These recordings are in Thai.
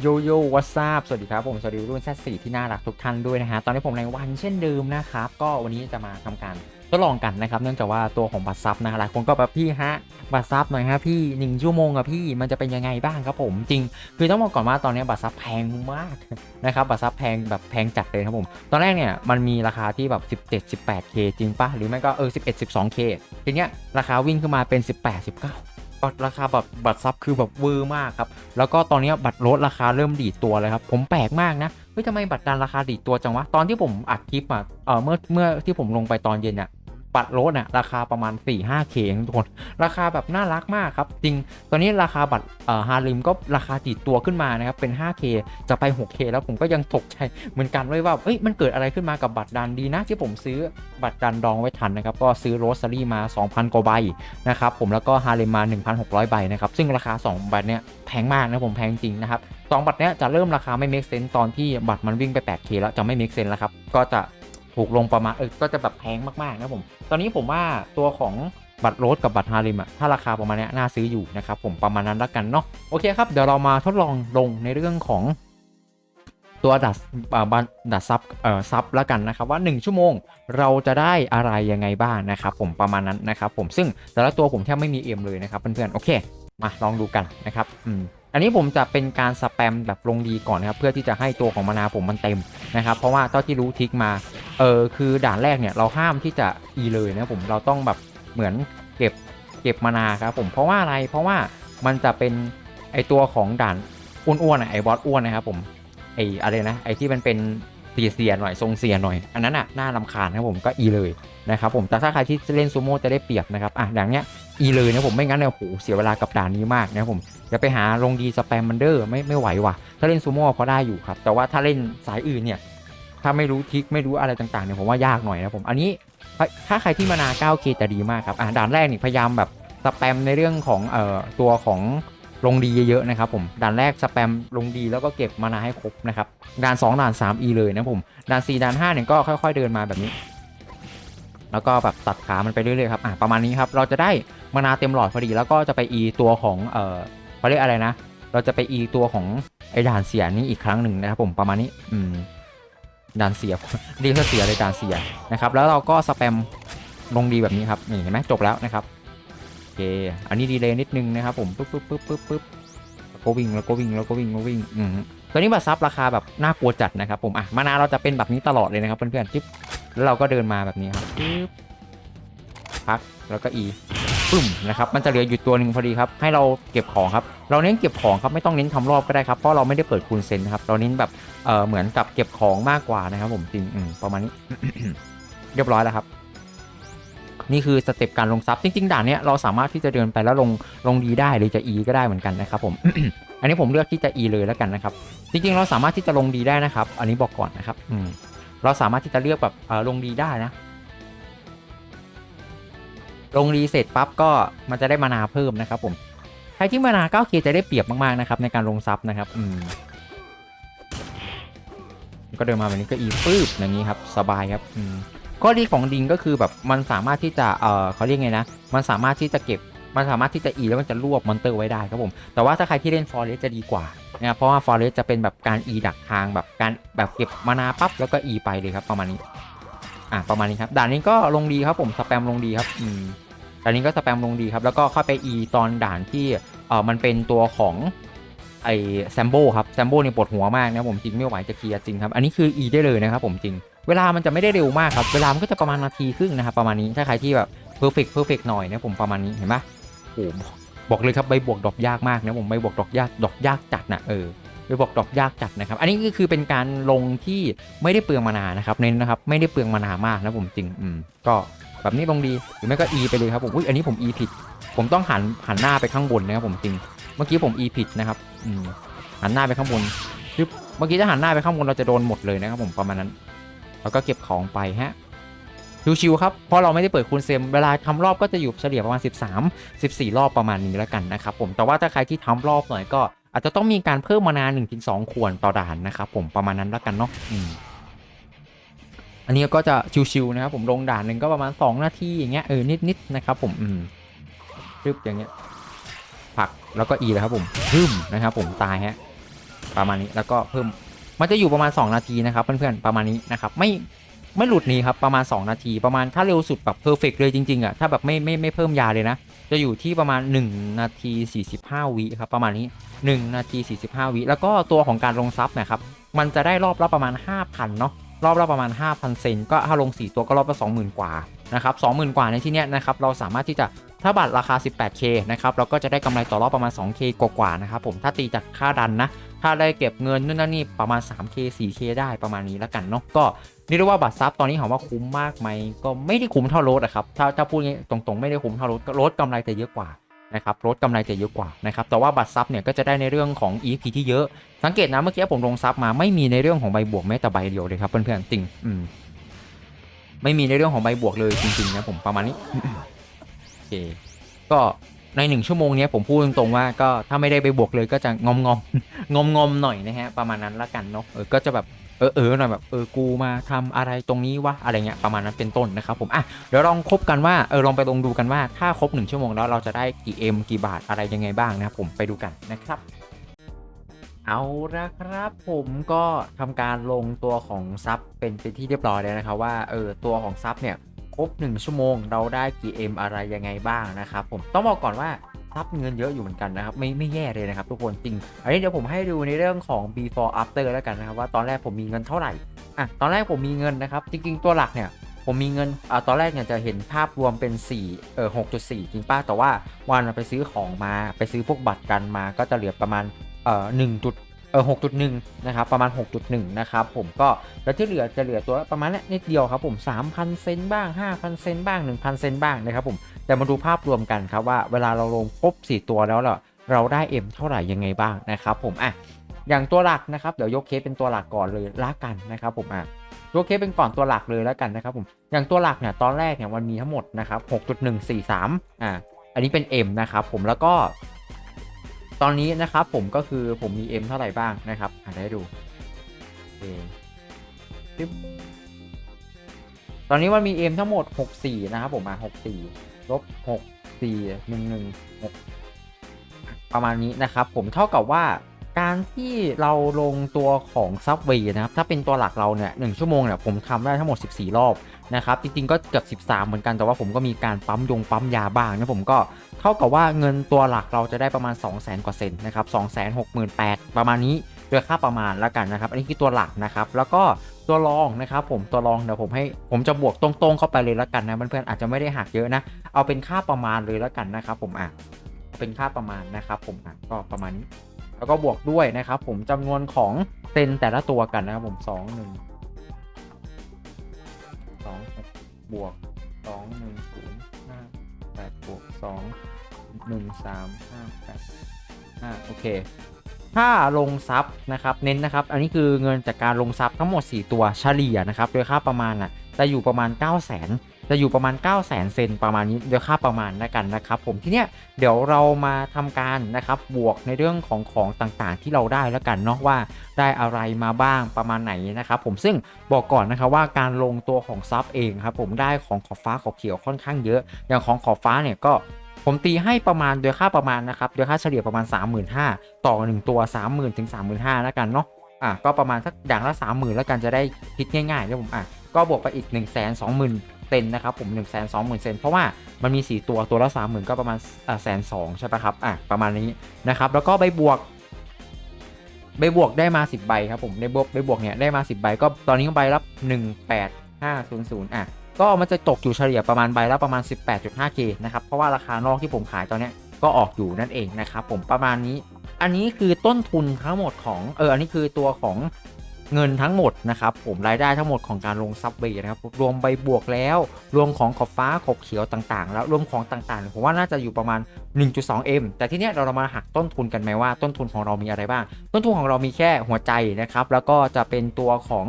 โยโย่วัสซาบสวัสดีครับผม สวัสดีรุ่นแซสี่ที่น่ารักทุกท่านด้วยนะฮะ ตอนนี้ผมในวันเช่นเดิมนะครับ ก็วันนี้จะมาทำการทดลองกันนะครับ เนื่องจากว่าตัวของบัตรซับนะฮะหลายคนก็แบบพี่ฮะ บัตรซับหน่อยฮะพี่หนึ่งชั่วโมงอะพี่มันจะเป็นยังไงบ้างครับผมจริง คือต้องบอกก่อนว่าตอนนี้บัตรซับแพงมากนะครับบัตรซับแพงแบบแพงจัดเลยครับผม ตอนแรกเนี่ยมันมีราคาที่แบบ17 18k จริงปะหรือไม่ก็เออ11 12k ทีเนี้ยราคาวิ่งขึ้นมาเป็น 18 19 บัตรราคาแบบบัตรซับคือแบบเวอร์มากครับ แล้วก็ตอนนี้บัตรลดราคาเริ่มดีตัวเลยครับ ผมแปลกมากนะ เฮ้ยทำไมบัตรดันราคาดีตัวจังวะ ตอนที่ผมอัดคลิปอะ เออเมื่อเมื่อที่ผมลงไปตอนเย็นเนี่ย บัตรลดอะราคาประมาณ 4 5 k เองทุกคน ราคาแบบน่ารักมากครับ จริง ตอนนี้ราคาบัตรฮาริมก็ราคาดีดตัวขึ้นมานะครับ เป็น 5k จะไป 6k แล้วผมก็ยังตกใจเหมือนกันเลยว่าเอ้ยมันเกิดอะไรขึ้นมากับบัตรดันดีนะ ที่ผมซื้อบัตรดันดองไว้ทันนะครับ ก็ซื้อโรสซารี่มา 2,000 กว่าใบนะครับผมแล้วก็ฮาเลมมา 1,600 ใบนะครับ ซึ่งราคา 2 บัตรเนี้ยแพงมากนะผมแพงจริงนะครับสองบัตรเนี้ยจะเริ่มราคาไม่ make sense ตอนที่บัตรมันวิ่งไป 8k แล้วจะไม่ make sense แล้วครับก็จะ ถูกลงประมาณเออก็จะแบบแพงมากๆนะผม ตอนนี้ผมว่าตัวของบัตรโรสกับบัตรฮาริมอะถ้าราคาประมาณนี้น่าซื้ออยู่นะครับผมประมาณนั้นละกันเนาะโอเคครับ เดี๋ยวเรามาทดลองลงในเรื่องของตัวดัดบัตดัดซับเอ่อซับแล้วกันนะครับว่า 1 ชั่วโมงเราจะได้อะไรยังไงบ้างนะครับผมประมาณนั้นนะครับผมซึ่งแต่ละตัวผมแทบไม่มีเอ็มเลยนะครับเพื่อนๆโอเค มาลองดูกันนะครับอืม อันนี้ผมจะเป็นการสแปมแบบลงดีก่อนนะครับเพื่อที่จะให้ตัวของมานาผมมันเต็มนะครับเพราะว่าเท่าที่รู้ทิกมาเออคือด่านแรกเนี่ยเราห้ามที่จะอีเลยนะผมเราต้องแบบเหมือนเก็บเก็บมานาครับผมเพราะว่าอะไรเพราะว่ามันจะเป็นไอตัวของด่านอ้วนๆไอบอสอ้วนนะครับผมไออะไรนะไอที่มันเป็นเสียเสียๆหน่อยทรงเสียหน่อย อันนั้นอะน่ารำคาญนะครับผมก็อีเลยนะครับผมแต่ถ้าใครที่เล่นซูโม่จะได้เปรียบนะครับอะอย่างเนี้ย อีเลยนะผมไม่งั้นเนี่ยโอ้โหเสียเวลากับด่านนี้มากนะผมจะไปหาลงดีสแปมมันเดอร์ไม่ไม่ไหวว่ะ ถ้าเล่นซูโม่พอได้อยู่ครับ แต่ว่าถ้าเล่นสายอื่นเนี่ยถ้าไม่รู้ทิกไม่รู้อะไรต่างๆเนี่ยผมว่ายากหน่อยนะผมอันนี้ถ้าใครที่มานา 9k จะดีมากครับอะด่านแรกนี่พยายามแบบสแปมในเรื่องของเอ่อตัวของลงดีเยอะๆนะครับผมด่านแรกสแปมลงดีแล้วก็เก็บมานาให้ครบนะครับด่าน 2 ด่าน 3 e เลยนะผมด่าน 4 ด่าน5เนี่ยก็ค่อย ๆ เดินมาแบบนี้ แล้วก็แบบตัดขามันไปเรื่อยๆครับอะประมาณนี้ครับเราจะได้มานาเต็มหลอดพอดีแล้วก็จะไปอีตัวของเออเขาเรียกอะไรนะ เราจะไปอีตัวของไอ้ด่านเสียนี้อีกครั้งหนึ่งนะครับผมประมาณนี้อืมด่านเสียเรียกว่าเสียเลยด่านเสียนะครับแล้วเราก็สแปมลงดีแบบนี้ครับนี่เห็นไหมจบแล้วนะครับโอเคอันนี้ดีเลยนิดนึงนะครับผมปึ๊บปึ๊บปึ๊บปึ๊บปึ๊บแล้วก็วิ่งแล้วก็วิ่งแล้วก็วิ่งแล้ววิ่งอืมตัวนี้บัตรซับราคาแบบน่ากลัวจัดนะครับผมอะมานาเราจะเป็นแบบนี้ตลอดเลยนะครับเพื่อนๆจิ๊บ แล้วเราก็เดินมาแบบนี้ครับปึ๊บพักแล้วก็อีปึ้มนะครับมันจะเหลืออยู่ตัวหนึ่งพอดีครับให้เราเก็บของครับ เราเน้นเก็บของครับไม่ต้องเน้นทำรอบก็ได้ครับเพราะเราไม่ได้เปิดคูณเซนนะครับเราเน้นแบบเออเหมือนกับเก็บของมากกว่านะครับ ผมจริงอืมประมาณนี้ เรียบร้อยแล้วครับ นี่คือสเต็ปการลงซับจริงๆด่านเนี้ยเราสามารถที่จะเดินไปแล้วลงลงดีได้หรือจะ E ก็ได้เหมือนกันนะครับ ผม อันนี้ผมเลือกที่จะ E เลยแล้วกันนะครับ จริงๆ เราสามารถที่จะลงดีได้นะครับ อันนี้บอกก่อนนะครับ อืม เราสามารถที่จะเลือกแบบลงดีได้นะ ลงรีเสร็จปั๊บก็มันจะได้มานาเพิ่มนะครับผมใครที่มานา 9k จะได้เปรียบมากๆนะครับในการลงซับนะครับอืมก็เดินมาแบบนี้ก็อีปื๊บอย่างนี้ครับสบายครับอืมข้อดีของดิงก็คือแบบมันสามารถที่จะเออเขาเรียกไงนะ มันสามารถที่จะเก็บมันสามารถที่จะอีแล้วมันจะรวบมอนเตอร์ไว้ได้ครับผม แต่ว่าถ้าใครที่เล่นฟอร์เรสจะดีกว่า นะครับเพราะว่าฟอร์เรสจะเป็นแบบการอีดักทางแบบการแบบเก็บมานาปั๊บแล้วก็อีไปเลยครับประมาณนี้อะประมาณนี้ครับด่านนี้ก็ลงดีครับผมสแปมลงดีครับอืมด่านนี้ก็สแปมลงดีครับ แล้วก็เข้าไปอีตอนด่านที่เออมันเป็นตัวของไอแซมโบครับแซมโบนี่ปวดหัวมากนะผมจริงไม่ไหวจะเคลียร์จริงครับ อันนี้คืออีได้เลยนะครับผมจริง เวลามันจะไม่ได้เร็วมากครับ เวลามันก็จะประมาณนาทีครึ่งนะครับประมาณนี้ถ้าใครที่แบบเพอร์เฟกเพอร์เฟกหน่อยนะผมประมาณนี้เห็นปะโอ้ บอกเลยครับใบบวกดอกยากมากนะผมใบบวกดอกยากดอกยากจัดนะเออไปบอกดอกยากจัดนะครับ อันนี้ก็คือเป็นการลงที่ไม่ได้เปลืองมานานะครับเน้นนะครับไม่ได้เปลืองมานามากนะผมจริงอืมก็แบบนี้ลงดีหรือไม่ก็ E ไปเลยครับผมอุ้ยอันนี้ผม E ผิด ผมต้องหันหันหน้าไปข้างบนนะครับผมจริง เมื่อกี้ผม E ผิดนะครับอืมหันหน้าไปข้างบนปึ๊บเมื่อกี้ถ้าหันหน้าไปข้างบนเราจะโดนหมดเลยนะครับผมประมาณนั้น แล้วก็เก็บของไปฮะ ชิวๆครับ เพราะเราไม่ได้เปิดคูณเซมเวลาทำรอบก็จะอยู่เฉลี่ยประมาณ 13 14 รอบประมาณนี้แล้วกันนะครับผมแต่ว่าถ้าใครที่ทำรอบหน่อยก็ อาจจะต้องมีการเพิ่มมานา1-2ถึงขวดต่อด่านนะครับผมประมาณนั้นแล้วกันเนาะอันนี้ก็จะชิวๆนะครับผมลงด่านหนึ่งก็ประมาณ 2 นาทีอย่างเงี้ยเออนิดๆนะครับผมอืมรึบอย่างเงี้ยผลักแล้วก็อีเลยครับผมพึ่มนะครับผมตายฮะประมาณนี้แล้วก็เพิ่มมันจะอยู่ประมาณ 2 นาทีนะครับเพื่อนๆประมาณนี้นะครับไม่ ไม่หลุดนี้ครับประมาณ 2 นาทีประมาณถ้าเร็วสุดแบบเพอร์เฟกเลยจริงๆอะถ้าแบบไม่ไม่ไม่เพิ่มยาเลยนะ จะอยู่ที่ประมาณ 1 นาที 45 วิครับประมาณนี้ 1 นาที 45 วิ แล้วก็ตัวของการลงซับนี่ยครับมันจะได้รอบละประมาณ 5,000เนาะรอบละประมาณ 5,000 เซนก็ถ้าลง 4 ตัวก็รอบละ20,000 กว่านะครับ20,000 กว่าในที่เนี้ยนะครับเราสามารถที่จะถ้าบัตรราคา 18K นะครับเราก็จะได้กำไรต่อรอบประมาณ 2K กว่าๆนะครับผมถ้าตีจากค่าดันนะถ้าได้เก็บเงินนู่นนั่นนี่ประมาณ 3K 4K ได้ประมาณนี้แล้วกันเนาะก็ นี่เรียกว่าบัตรซับตอนนี้ถามว่าคุ้มมากไหมก็ไม่ได้คุ้มเท่ารถอะครับถ้าถ้าพูดงี้ตรงๆไม่ได้คุ้มเท่ารถรถกำไรจะเยอะกว่านะครับรถกำไรจะเยอะกว่านะครับแต่ว่าบัตรซับเนี่ยก็จะได้ในเรื่องของ EP ที่เยอะ สังเกตนะเมื่อกี้ผมลงซับมาไม่มีในเรื่องของใบบวกแม้แต่ใบเดียวเลยครับเพื่อนๆจริงอืมไม่มีในเรื่องของใบบวกเลยจริงๆนะผมประมาณนี้โอเคก็ ในหนึ่งชั่วโมงนี้ผมพูดตรงๆว่าก็ถ้าไม่ได้ไปบวกเลยก็จะงอมงอมงอมงอมๆหน่อยนะฮะประมาณนั้นละกันเนาะเออก็จะแบบเออเออหน่อยแบบเออกูมาทำอะไรตรงนี้วะอะไรเงี้ยประมาณนั้นเป็นต้นนะครับผมอะเดี๋ยวลองคบกันว่าเออลองไปลงดูกันว่าถ้าครบหนึ่งชั่วโมงแล้วเราจะได้กี่เอ็มกี่บาทอะไรยังไงบ้างนะครับผมไปดูกันนะครับเอาละครับผมก็ทำการลงตัวของซับเป็นเป็นที่เรียบร้อยแล้วนะครับว่าเออตัวของซับเนี่ย ครบ 1 ชั่วโมง เราได้กี่เอ็มอะไรยังไงบ้างนะครับผมต้องบอกก่อนว่าซับเงินเยอะอยู่เหมือนกันนะครับไม่ไม่แย่เลยนะครับ ทุกคนจริง อันนี้เดี๋ยวผมให้ดูในเรื่องของ before after แล้วกันนะครับว่าตอนแรกผมมีเงินเท่าไหร่อะตอนแรกผมมีเงินนะครับ จริง ๆ ตัวหลักเนี่ยผมมีเงินอ่าตอนแรกเนี่ยจะเห็นภาพรวมเป็น4เออ6.4 จริงป้าแต่ว่าวันไปซื้อของมาไปซื้อพวกบัตรกันมาก็จะเหลือประมาณเอ่อ 1จุดเออ6.1นะครับประมาณ 6.1 นะครับผมก็แล้วที่เหลือจะเหลือตัวละประมาณนี้นิดเดียวครับผม 3,000 เซนบ้าง 5,000 เซนบ้าง 1,000 เซนบ้างนะครับผมแต่มาดูภาพรวมกันครับว่าเวลาเราลงครบ 4 ตัวแล้วเราเราได้ M เท่าไหร่ยังไงบ้างนะครับผมอะอย่างตัวหลักนะครับเดี๋ยวยกเคสเป็นตัวหลักก่อนเลยละกันนะครับผมอะยกเคสเป็นก่อนตัวหลักเลยแล้วกันนะครับผมอย่างตัวหลักเนี่ยตอนแรกเนี่ยมันมีทั้งหมดนะครับ6.143อะอันนี้เป็น M นะครับผมแล้วก็ ตอนนี้นะครับผมก็คือผมมี M เท่าไหร่บ้างนะครับอ่านได้ดูโอเคปึ๊บตอนนี้มันมี M ทั้งหมด 64 นะครับผมมา64ลบ6 4 1 1 6 ประมาณนี้นะครับผมเท่ากับว่าการที่เราลงตัวของซับเวย์นะครับ ถ้าเป็นตัวหลักเราเนี่ยหชั่วโมงเนี่ยผมทำได้ทั้งหมด 14 รอบ นะครับจริงๆก็เกือบ13 เหมือนกันแต่ว่าผมก็มีการปั๊มยงปั๊มยาบ้างนะผมก็เท่ากับว่าเงินตัวหลักเราจะได้ประมาณ 2 0 0 0 0 0กว่าเซนนะครับ2 6 8 0 0 0ประมาณนี้โดยค่าประมาณแล้วกันนะครับ อันนี้คือตัวหลักนะครับแล้วก็ตัวรองนะครับผมตัวรองเดี๋ยวผมให้ผมจะบวกตรงๆเข้าไปเลยแล้วกันนะเพื่อนๆอาจจะไม่ได้หักเยอะนะ เอาเป็นค่าประมาณเลยแล้วกันนะครับผมอะเป็นค่าประมาณนะครับผมอะก็ประมาณนี้แล้วก็บวกด้วยนะครับผมจำนวนของเซนแต่ละตัวกันนะครับผม2 1 บวก2 1 0 5 8บวก2 1 3 5 8 5โอเคถ้าลงซับนะครับเน้นนะครับ อันนี้คือเงินจากการลงซับทั้งหมด 4 ตัวเฉลี่ยนะครับ โดยค่าประมาณอะจะอยู่ประมาณ 9 0 0 0 0 0 จะอยู่ประมาณ 9 0 0 0 0เซนประมาณนี้โดยค่าประมาณนะกันนะครับผมทีเนี้ยเดี๋ยวเรามาทำการนะครับบวกในเรื่องของของต่างๆ ที่เราได้แล้วกันเนาะว่าได้อะไรมาบ้างประมาณไหนนะครับผมซึ่งบอกก่อนนะครับว่าการลงตัวของซับเองครับผมได้ของขอบฟ้าขอบเขียวค่อนข้างเยอะ อย่างของขอบฟ้าเนี่ยก็ผมตีให้ประมาณโดยค่าประมาณนะครับโดยค่าเฉลี่ยประมาณ 35,000 ต่อ 1 ตัว 30,000ถึง35,000แล้วกันเนาะอะก็ประมาณสักอย่างละ30,000แล้วกันจะได้คิดง่ายๆนะผมอะก็บวกไปอีก 1 2 0 0 0 0 เซนนะครับผม1 2 0 0 0 0เซนเพราะว่ามันมี 4 ตัวตัวละ30,000ก็ประมาณอ่าแสนสองใช่ปะครับอะประมาณนี้นะครับแล้วก็ใบบวกใบบวกได้มา 10 ใบครับผมในบวกใบบวกเนี่ยได้มา 10 ใบก็ตอนนี้ใบรับ 18500อะก็มันจะตกอยู่เฉลี่ยประมาณใบละประมาณ 18.5k นะครับเพราะว่าราคานอกที่ผมขายตอนเนี้ยก็ออกอยู่นั่นเองนะครับผมประมาณนี้ อันนี้คือต้นทุนทั้งหมดของเอออันนี้คือตัวของ เงินทั้งหมดนะครับผมรายได้ทั้งหมดของการลงซับเวย์นะครับรวมใบบวกแล้ว รวมของขอบฟ้าขอบเขียวต่างๆ แล้วรวมของต่างๆ ผมว่าน่าจะอยู่ประมาณ 1.2m แต่ที่เนี้ยเราเรามาหักต้นทุนกันไหมว่าต้นทุนของเรามีอะไรบ้าง ต้นทุนของเรามีแค่หัวใจนะครับแล้วก็จะเป็นตัวของ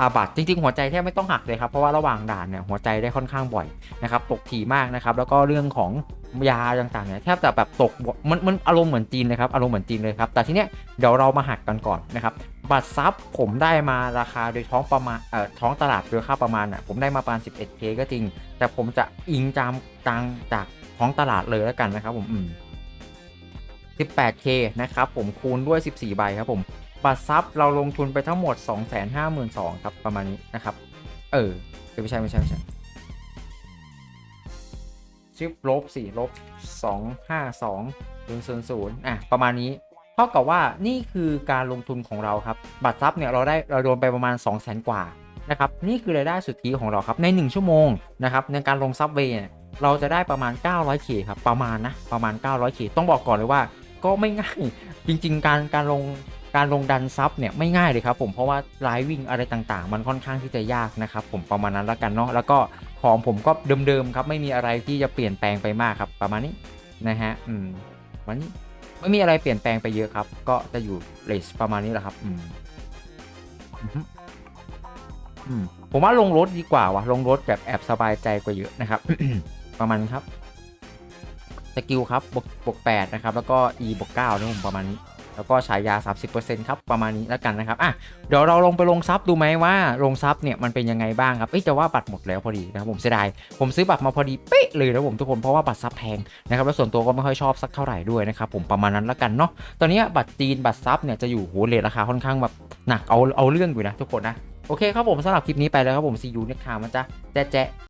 อาบัตจริงๆ หัวใจแทบไม่ต้องหักเลยครับ เพราะว่าระหว่างด่านเนี่ยหัวใจได้ค่อนข้างบ่อยนะครับตกถี่มากนะครับแล้วก็เรื่องของยาต่างๆเนี่ยแทบจะแบบตกมันมันอารมณ์เหมือนจีนเลยครับอารมณ์เหมือนจีนเลยครับแต่ทีเนี้ยเดี๋ยวเรามาหักกันก่อนนะครับ บัตรซับผมได้มาราคาโดยท้องประมาณเอ่อท้องตลาดโดยค่าประมาณอะผมได้มาประมาณ 11k ก็จริง แต่ผมจะอิงจามตังจากท้องตลาดเลยแล้วกันนะครับผมอืม 18k นะครับผมคูณด้วย 14 ใบครับผมบัตรซับเราลงทุนไปทั้งหมด 2 5 2 0 0 0ครับประมาณนี้นะครับ เออไม่ใช่ไม่ใช่ไม่ใช่ชิปลบสี่ลบสองห้าสองศูนย์ศูนย์ศูนย์อะประมาณนี้ ท่ากับว่านี่คือการลงทุนของเราครับ บัตรซับเนี่ยเราได้เราโดนไปประมาณ 2 0 0 0 0 0 กว่านะครับนี่คือรายได้สุทธิของเราครับใน 1 ชั่วโมงนะครับในการลงซับเวย์เนี่ยเราจะได้ประมาณ 900k ครับประมาณนะประมาณ 900k ต้องบอกก่อนเลยว่าก็ไม่ง่าย จริง ๆ การการลงการลงดันซับเนี่ยไม่ง่ายเลยครับผมเพราะว่าไลฟ์วิ่งอะไรต่างๆ มันค่อนข้างที่จะยากนะครับผมประมาณนั้นแล้วกันเนาะแล้วก็ของผมก็เดิมๆครับไม่มีอะไรที่จะเปลี่ยนแปลงไปมากครับประมาณนี้นะฮะอืมวันนี้ ไม่มีอะไรเปลี่ยนแปลงไปเยอะครับ ก็จะอยู่เลสประมาณนี้แหละครับ อืมอืมผมว่าลงรถดีกว่าวะลงรถแบบแอบสบายใจกว่าเยอะนะครับ ประมาณครับสกิลครับบวกบวก8นะครับ แล้วก็ e บวกเก้านะผมประมาณนี้ แล้วก็ฉายา 30%ครับประมาณนี้แล้วกันนะครับอะเดี๋ยวเราลงไปลงซับดูไหมว่าลงซับเนี่ยมันเป็นยังไงบ้างครับเอ้ยแต่ว่าบัตรหมดแล้วพอดีนะครับผมเสียดายผมซื้อบัตรมาพอดีเป๊ะเลยนะผมทุกคนเพราะว่าบัตรซับแพงนะครับแล้วส่วนตัวก็ไม่ค่อยชอบสักเท่าไหร่ด้วยนะครับผมประมาณนั้นแล้วกันเนาะตอนนี้บัตรจีนบัตรซับเนี่ยจะอยู่โหเลทราคาค่อนข้างแบบหนักเอาเอาเรื่องอยู่นะทุกคนนะโอเคครับผมสำหรับคลิปนี้ไปแล้วครับผมซียูเน็กทามันจะแจ๊ะ